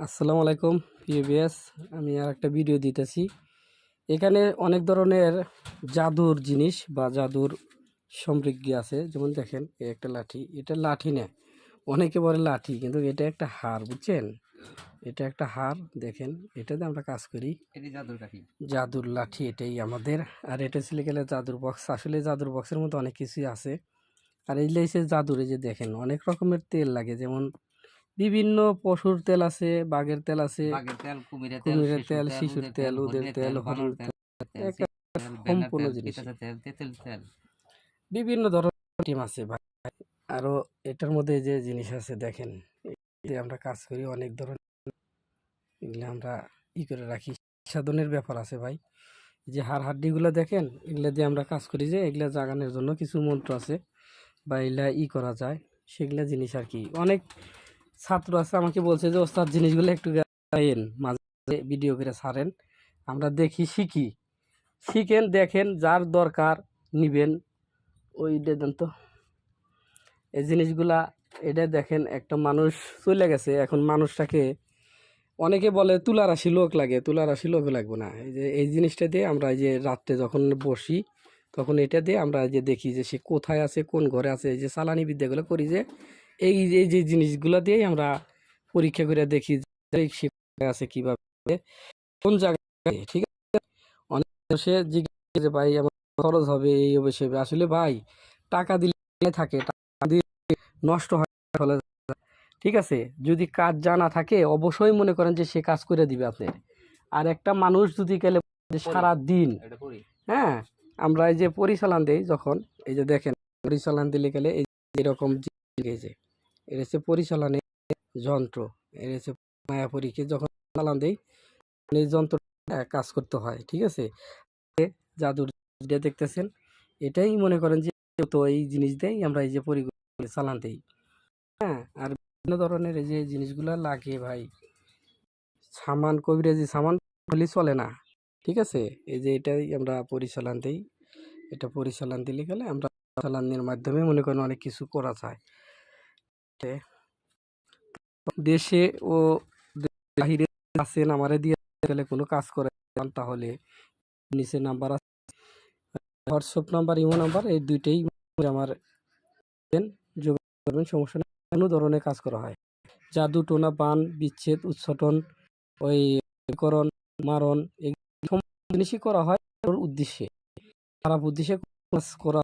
আসসালামু আলাইকুম পিএবিএস আমি আর একটা ভিডিও দিতেছি। এখানে অনেক ধরনের জাদুর জিনিস বা জাদুর সমৃদ্ধি আছে। যেমন দেখেন এই একটা লাঠি। এটা লাঠি না অনেকে বলে লাঠি কিন্তু এটা একটা হার বুঝছেন? এটা একটা হার দেখেন এটাতে আমরা কাজ করি। এটি জাদুর কাঠি জাদুর লাঠি এটাই আমাদের। আর এটা ছিল গেলে জাদুর বক্স। আসলে জাদুর বক্সের মধ্যে অনেক কিছুই আছে। আর এই লেসে জাদুর এই যে দেখেন অনেক রকমের তেল লাগে। যেমন বিভিন্ন পশুর তেল আছে বাঘের তেল আছে কুমিরের তেল শিশুর তেল, উদের তেল, হরিণ তেল সম্পূর্ণ জিনিস। বিভিন্ন ধরনের টিম আছে ভাই। আরও এটার মধ্যে যে জিনিস আছে দেখেন আমরা কাজ করি অনেক ধরনের। এগুলো আমরা ই করে রাখি। সাধনের ব্যাপার আছে ভাই। এই যে হাড় হাড্ডিগুলো দেখেন এগুলো দিয়ে আমরা কাজ করি যে এগুলা জাগানোর জন্য কিছু মন্ত্র আছে বা এগুলা ই করা যায় সেগুলা জিনিস আর কি। অনেক ছাত্র আছে, আমাকে বলছে যে, ওস্তাদ, জিনিসগুলো একটু মাঝে ভিডিও করে ছাড়েন। আমরা দেখি শিখি। শিখেন, দেখেন, যার দরকার নিবেন। ওই দেন তো। এই জিনিসগুলা এটা দেখেন, একটা মানুষ চলে গেছে। এখন মানুষটাকে অনেকে বলে তুলা রাশি লোক লাগে তুলা রাশি লোক লাগবে না। এই যে, এই জিনিসটা দিয়ে আমরা যে রাত্রে যখন বসি, তখন এটা দিয়ে আমরা যে দেখি যে সে কোথায় আছে, কোন ঘরে আছে, এই যে চালানি বিদ্যাগুলো করি যে এই এই যে জিনিসগুলো দিয়েই আমরা পরীক্ষা করে দেখি আছে কীভাবে। কোন জায়গায় ঠিক আছে? অনেক সে জিজ্ঞেস ভাই আমার খরচ হবে এই হবে। আসলে ভাই টাকা দিলে থাকে টাকা দিয়ে নষ্ট হয় ফলে ঠিক আছে? যদি কাজ জানা থাকে অবশ্যই মনে করেন যে সে কাজ করে দিবে আপনি। আর একটা মানুষ যদি গেলে সারা দিন হ্যাঁ আমরা এই যে পরিচালন দিই যখন এই যে দেখেন পরিচালন দিলে গেলে এই এরকম যে এর হচ্ছে পরিচালনের যন্ত্র। এর হচ্ছে মায়াপরীকে যখন চালান দেই, এই যন্ত্র কাজ করতে হয়, ঠিক আছে? জাদুর যেটা দেখতেছেন? এটাই মনে করেন যে তো এই জিনিস দেই আমরা এই যে পরিগুলো চালান দেই। হ্যাঁ আর বিভিন্ন ধরনের এই যে জিনিসগুলো লাগে ভাই। সামান কবিরাজি সামান হলে চলে না, ঠিক আছে? এই যে এটাই আমরা পরিচালন দিই। এটা পরিচালন দিলে গেলে আমরা চালানের মাধ্যমে মনে করেন অনেক কিছু করা যায়। দেশে ও বাহিরে আছেন, আমারে দিয়ে গেলে কোনো কাজ করে তাহলে। নিচে নাম্বার আছে। হোয়াটসঅ্যাপ নাম্বার, ইমো নাম্বার, এই দুইটাই আমার যোগাযোগ করবেন, সমস্যা কোনো ধরনের কাজ করা হয়। জাদু, টোনা বান বিচ্ছেদ উচ্ছটন ওই করণ, মারণ, এই জিনিসই করা হয় উদ্দেশ্যে। খারাপ উদ্দেশ্যে কাজ করা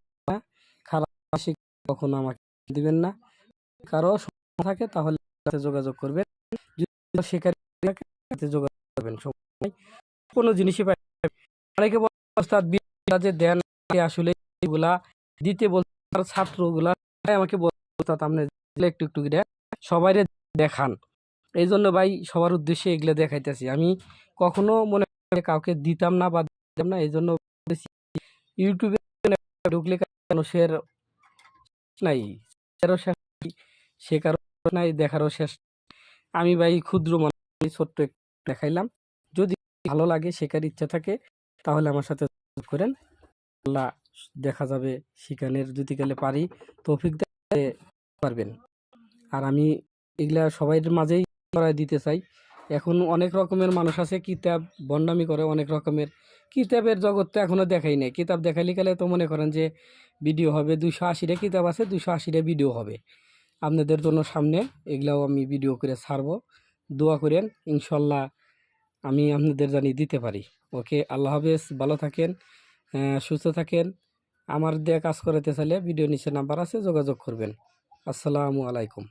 খারাপ কখনো আমাকে দিবেন না। কারও থাকে, তাহলে যোগাযোগ করবেন। যোগাযোগ করবেন সমস্যা নাই। কোনো জিনিসই অনেকে যে দেন আসলে এগুলা, দিতে বলতে ছাত্রগুলা। আমাকে বলতে ওস্তাদ, আপনি একটু একটু করে সবাইরে দেখান। এই জন্য ভাই, সবার উদ্দেশ্যে এগুলো দেখাইতেছি। আমি কখনো মনে কাউকে দিতাম না বা দিতাম না এই জন্য ইউটিউবে ঢুকলে মানুষের নাই শেখারও নাই দেখারও শেষ। আমি ভাই ক্ষুদ্র মানুষ ছোট্ট একটু দেখাইলাম। যদি ভালো লাগে শেখার ইচ্ছা থাকে, তাহলে আমার সাথে করেন। আল্লাহ দেখা যাবে শিখানের যদি গেলে পারি, তৌফিক দিতে পারবেন। আর আমি এগুলা সবাই মাঝেই দিতে চাই। এখন অনেক রকমের মানুষ আছে, কিতাব বন্ডামি করে অনেক রকমের। কিতাবের জগৎ তো এখনও দেখাই নাই। কিতাব দেখাইলে গেলে তো মনে করেন যে, ভিডিও হবে দুশো আশিটা কিতাব আছে দুশো আশিটা ভিডিও হবে। আপনাদের জন্য সামনে এগুলাও আমি ভিডিও করে ছাড়বো। দোয়া করেন, ইনশাল্লাহ আমি আপনাদের জানি দিতে পারি। ওকে, আল্লাহ হাফেজ, ভালো থাকেন সুস্থ থাকেন। আমার দেয়া কাজ করাতে চাইলে ভিডিও নিচে নাম্বার আছে, যোগাযোগ করবেন। আসসালামু আলাইকুম।